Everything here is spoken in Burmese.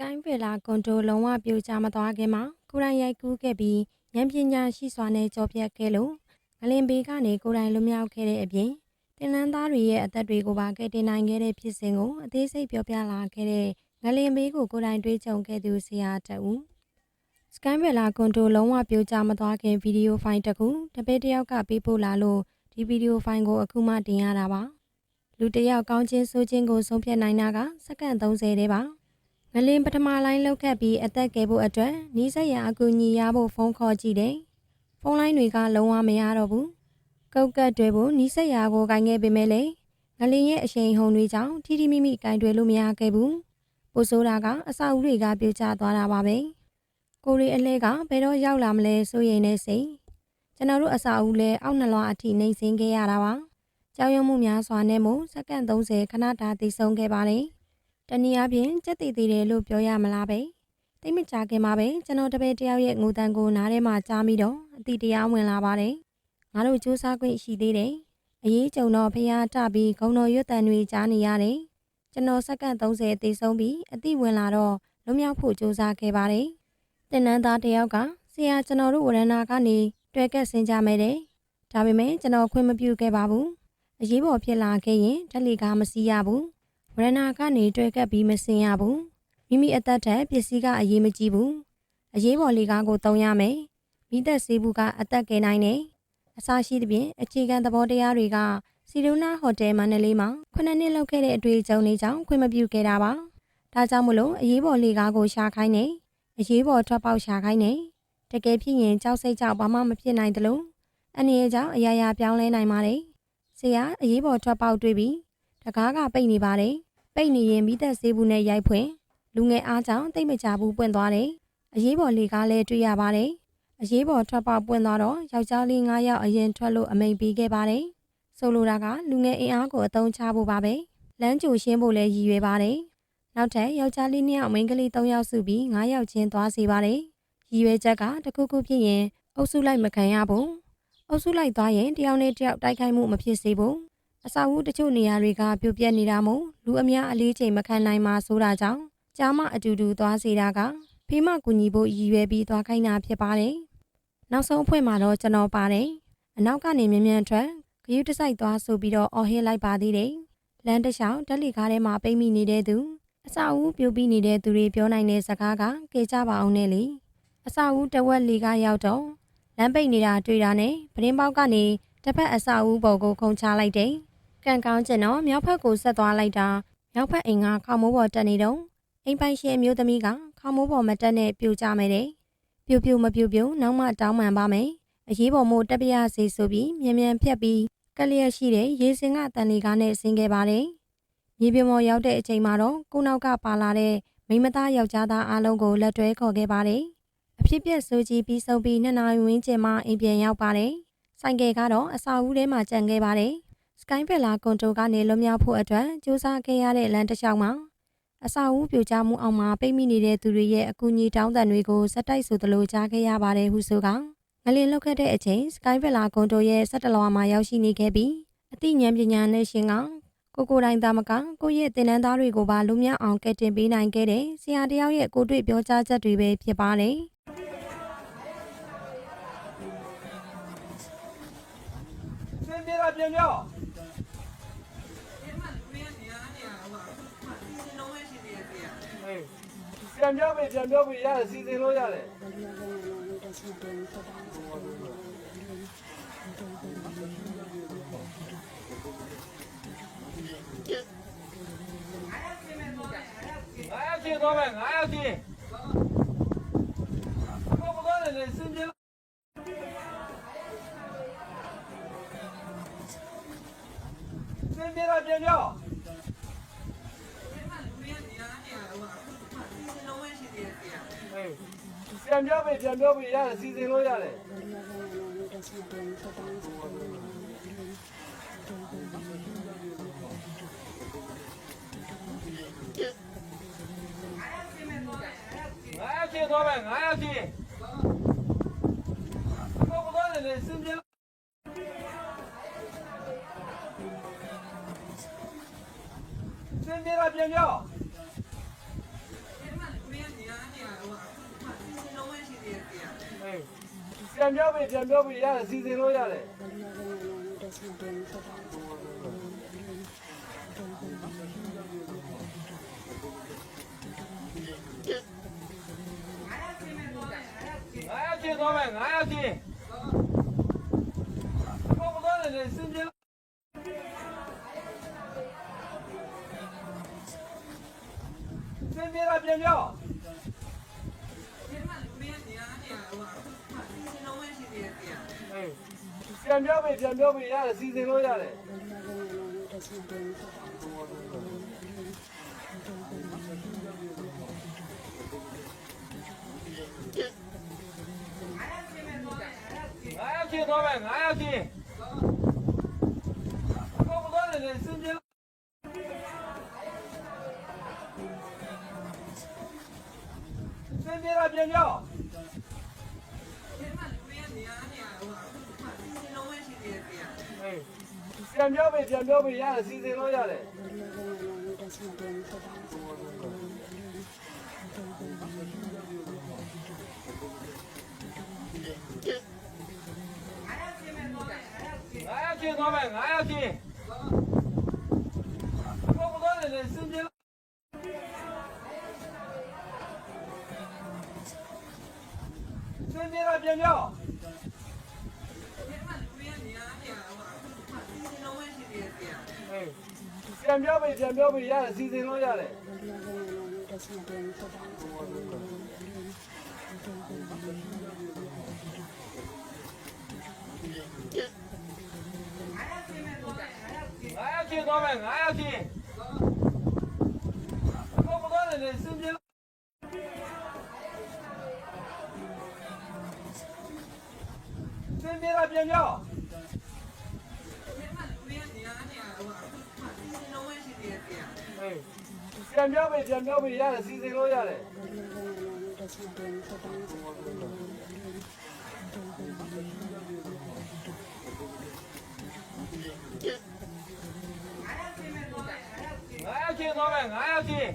ကိုင်းဗီလာကွန်ဒိုလုံးဝပြိုကျမသွားခင်မှာကိုရိုင်းရိုက်ကူးခဲ့ပြီးဉာဏ်ပညာရှိစွာနဲ့ကြောပြတ်ခဲ့လို့ငလင်ဘေးကနေကိုရိုင်းလွတ်မြောက်ခဲ့တဲ့အပြင်တင်နန်းသားတွေရဲ့အသက်တွေကိုပါကယ်တင်နိုင်ခဲ့တဲ့ဖြစ်စဉ်ကိုအသေးစိတ်ပြောပြလာခဲ့တဲ့ငလင်ဘေးကိုကိုရိုင်းတွေးကြုံခဲ့သူဆရာတဦးစကိုင်းဗီလာကွန်ဒိုလုံးဝပြိုကျမသွားခင်ဗီဒီယိုဖိုင်တစ်ခုတပည့်တယောက်ကပေးပို့လာလို့ဒီဗီဒီယိုဖိုင်ကိုအခုမှတင်ရတာပါလူတစ်ယောက်ကောင်းချင်းဆိုးချင်းကိုဆုံးဖြတ်နိုင်တာကစက္ကန့်30တည်းပါ ငလင်ပထမလိုင်းလောက်ခတ်ပြီးအသက်ကယ်ဖို့အတွက်နီးစက်ရအကူညီရဖို့ဖုန်းခေါ်ကြည့်တယ်။ဖုန်းလိုင်းတွေကလုံးဝမရတော့ဘူး။ကုတ်ကတ်တွေဖို့နီးစက်ရကိုကင်ခဲ့ပေမဲ့လေငလင်ရဲ့အရှိန်ဟုန်တွေကြောင့်ထီထီမိမိကင်တွေလို့မရခဲ့ဘူး။ပိုဆိုးတာကအဆောက်အဦတွေကပြိုကျသွားတာပါပဲ။ကိုရီအလဲကဘယ်တော့ရောက်လာမလဲဆိုရင်လည်းစိတ်ကျွန်တော်တို့အဆောက်အဦလဲအောက်နှလွားအထိနှိမ့်ဆင်းခဲ့ရတာပါ။ကြောင်ရုံမှုများစွာနဲ့မို့စက္ကန့်30ခဏတာတည်ဆုံးခဲ့ပါလေ။ တနည်းအားဖြင့်စက်တည်တည်တယ်လို့ပြောရမလားပဲတိတ်မကြခင်မှာပဲကျွန်တော်တပည့်တယောက်ရဲ့ငိုတန်ကိုနားထဲမှာကြားမိတော့အတိတရားဝင်လာပါတယ်ငါတို့စူးစမ်းခွင့်ရှိသေးတယ်အရေးကြုံတော့ဖះတပြီးဂုံတော်ရွတ်တန်တွေကြားနေရတယ်ကျွန်တော်စက္ကန့်30အသေးဆုံးပြီးအတိဝင်လာတော့လွတ်မြောက်ဖို့စူးစမ်းခဲ့ပါတယ်တင်နန်းသားတယောက်ကဆရာကျွန်တော်တို့ဝရဏကနေတွေ့ကက်ဆင်းကြမယ်တဲ့ဒါပေမဲ့ကျွန်တော်ခွင့်မပြုခဲ့ပါဘူးအရေးပေါ်ဖြစ်လာခဲ့ရင်ဓလီကားမစီးရဘူး ဝရဏကနေတွေ့ကပ်ပြီးမစင်ရဘူးမိမိအသက်ထက်ပစ္စည်းကအရေးမကြီးဘူးအရေးပေါ်လေကားကိုတုံးရမယ်မိသက်စေးဘူးကအသက်ကယ်နိုင်တယ်အစားရှိသဖြင့်အခြေခံသဘောတရားတွေကစီဒိုနာဟိုတယ်မန္တလေးမှာခုနှစ်နှစ်လောက်ခဲ့တဲ့အတွေ့အကြုံတွေကြောင့်ခွင့်မပြုခဲ့တာပါဒါကြောင့်မလို့အရေးပေါ်လေကားကိုရှာခိုင်းနေအရေးပေါ်ထွက်ပေါက်ရှာခိုင်းနေတကယ်ဖြစ်ရင်ကြောက်စိတ်ကြောက်ဘာမှမဖြစ်နိုင်သလိုအနေအကြောင်းအရာရာပြောင်းလဲနိုင်ပါတယ်ဆရာအရေးပေါ်ထွက်ပေါက်တွေ့ပြီးတကားကပိတ်နေပါတယ် ပိတ်နေရင်မိသက်ဆေးဘူးနဲ့ရိုက်ဖွင့်လူငယ်အားကြောင့်တိတ်မကြဘူးပွင့်သွားတယ်။အရေးပေါ်လေကားလည်းတွေ့ရပါတယ်။အရေးပေါ်ထွက်ပေါက်ပွင့်သွားတော့ယောက်ျားလေး9ယောက်အရင်ထွက်လို့အမိန်ပေးခဲ့ပါတယ်။ဆိုလိုတာကလူငယ်အင်အားကိုအသုံးချဖို့ပါပဲ။လမ်းကြိုရှင်းဖို့လည်းရည်ရွယ်ပါတယ်။နောက်ထပ်ယောက်ျားလေး2ယောက်မိန်းကလေး3ယောက်စုပြီး9ယောက်ချင်းသွားစီပါတယ်။ရည်ရွယ်ချက်ကတခုခုဖြစ်ရင်အုပ်စုလိုက်မခံရဘူး။အုပ်စုလိုက်သွားရင်တယောက်နဲ့တယောက်တိုက်ခိုက်မှုမဖြစ်စေဘူး။ အဆောက်အဦတချို့နေရာတွေကပြိုပြက်နေတာမို့လူအများအလေးချိန်မခံနိုင်မှာဆိုတာကြောင့်ကြားမအတူတူသွားစေတာကဖေးမကူညီဖို့ရည်ရွယ်ပြီးသွားခိုင်းတာဖြစ်ပါတယ်။နောက်ဆုံးအဖွင့်မှာတော့ကျွန်တော်ပါတယ်။အနောက်ကနေမြ мян ထွက်ဂယုတစိုက်သွားဆိုပြီးတော့အော်ဟစ်လိုက်ပါသေးတယ်။လမ်းတစ်လျှောက်တက်လီကားထဲမှာပိတ်မိနေတဲ့သူအဆောက်အဦပြိုပြီးနေတဲ့သူတွေပြောနိုင်တဲ့စကားကကေကြပါအောင်နဲ့လေ။အဆောက်အဦတဝက်လီကားရောက်တော့လမ်းပိတ်နေတာတွေ့တာနဲ့ပရင်းပေါက်ကနေတစ်ဖက်အဆောက်အဦပေါ်ကိုခုန်ချလိုက်တယ်။ ကံကောင်းကျင်တော့မြောက်ဖက်ကိုဆက်သွားလိုက်တာမြောက်ဖက်အိမ်ကခေါမိုးပေါ်တက်နေတော့အိမ်ပိုင်ရှင်အမျိုးသမီးကခေါမိုးပေါ်မတက်နဲ့ပြိုကျမယ်တဲ့ပြိုပြိုမပြိုပြိုနောက်မှတောင်းပန်ပါမယ်အရေးပေါ်မို့တက်ပြရစီဆိုပြီးမြန်မြန်ဖြတ်ပြီးကလျက်ရှိတဲ့ရေစင်ကတန်လီကားနဲ့ဆင်းခဲ့ပါတယ်မြေပြင်ပေါ်ရောက်တဲ့အချိန်မှာတော့ကိုနောက်ကပါလာတဲ့မိန်းမသားယောက်ျားသားအားလုံးကိုလက်တွဲခေါ်ခဲ့ပါတယ်အဖြစ်ပြက်ဆိုကြီးပြီးဆုံးပြီးနှစ်နာရီဝန်းကျင်မှအိမ်ပြန်ရောက်ပါတယ်ဆိုင်ကယ်ကတော့အစာဦးထဲမှာကြံခဲ့ပါတယ် စကိုင်းဘက်လာကွန်တိုကနေလွန်မြောက်ဖို့အတွက်စူးစမ်းခဲ့ရတဲ့လမ်းတစ်လျှောက်မှာအစာအုပ်ပြိုကျမှုအောင်မှာပိတ်မိနေတဲ့သူတွေရဲ့အကူအညီတောင်းတန်တွေကိုစက်တိုက်ဆိုသလိုကြားခဲ့ရပါတယ်ဟုဆိုကငလင်လောက်ခဲ့တဲ့အချိန်စကိုင်းဘက်လာကွန်တိုရဲ့စက်တလွာမှာရောက်ရှိနေခဲ့ပြီးအသိဉာဏ်ပညာနဲ့ရှင်ကကိုကိုယ်တိုင်သားမကကိုယ့်ရဲ့တင်နန်းသားတွေကိုပါလုံမြောက်အောင်ကယ်တင်ပေးနိုင်ခဲ့တဲ့ဆရာတယောက်ရဲ့ကိုတွေ့ပြောကြားချက်တွေပဲဖြစ်ပါတယ်စင်ပြေတာပြန်ပြော ပြန်ပြောပြီပြန်ပြောပြီရတယ်စီစဉ်လို့ရတယ် ငါရောက်ချင်းတော့မယ်ငါရောက်ချင်းဘောဘောလည်းစင်ပြေစင်ပြေတာပြန်ပြော ပြန်ပြောပြီပြန်ပြောပြီရတယ်စီစဉ်လို့ရတယ်ငါရောက်ချင်းတော့မယ်ငါရောက်ချင်းဘောဘောလည်းစင်ပြေစင်ပြေတာပြန်ပြော ပြန်ပြောပြီပြန်ပြောပြီရတယ်စီစဉ်လို့ရတယ်ငါးချင်းသွားမယ်ငါးချင်းဘောမတော်နဲ့စင်ကြယ်စင်ကြယ်ပြန်ပြောပြန် ပြောပြီပြန်ပြောပြီရတယ်စီစဉ်လို့ရတယ်ငါးချင်းသွားမယ်ငါးချင်းဘောမတော်နဲ့စင်ကြယ်စင်ကြယ်ပြန်ပြော ပြန်ပြောပြီပြန်ပြောပြီရတယ်စီစဉ်လို့ရတယ်ငါးချင်းသွားမယ်ငါးချင်းဘောမတော်နဲ့စင်ကြယ်စင်ကြယ်ပြန်ပြော ပြန်ပြောပြီပြန်ပြောပြီရတယ်စီစဉ်လို့ရတယ်ငါးချင်းသွားမယ်ငါးချင်းဘောမတော်နဲ့စင်ကြယ်စင်ကြယ်ပြန်ပြော ပြန်ပြောပြီပြန်ပြောပြီရတယ်စီစဉ်လို့ရတယ်ငါးချင်းသွားမယ်ငါးချင်း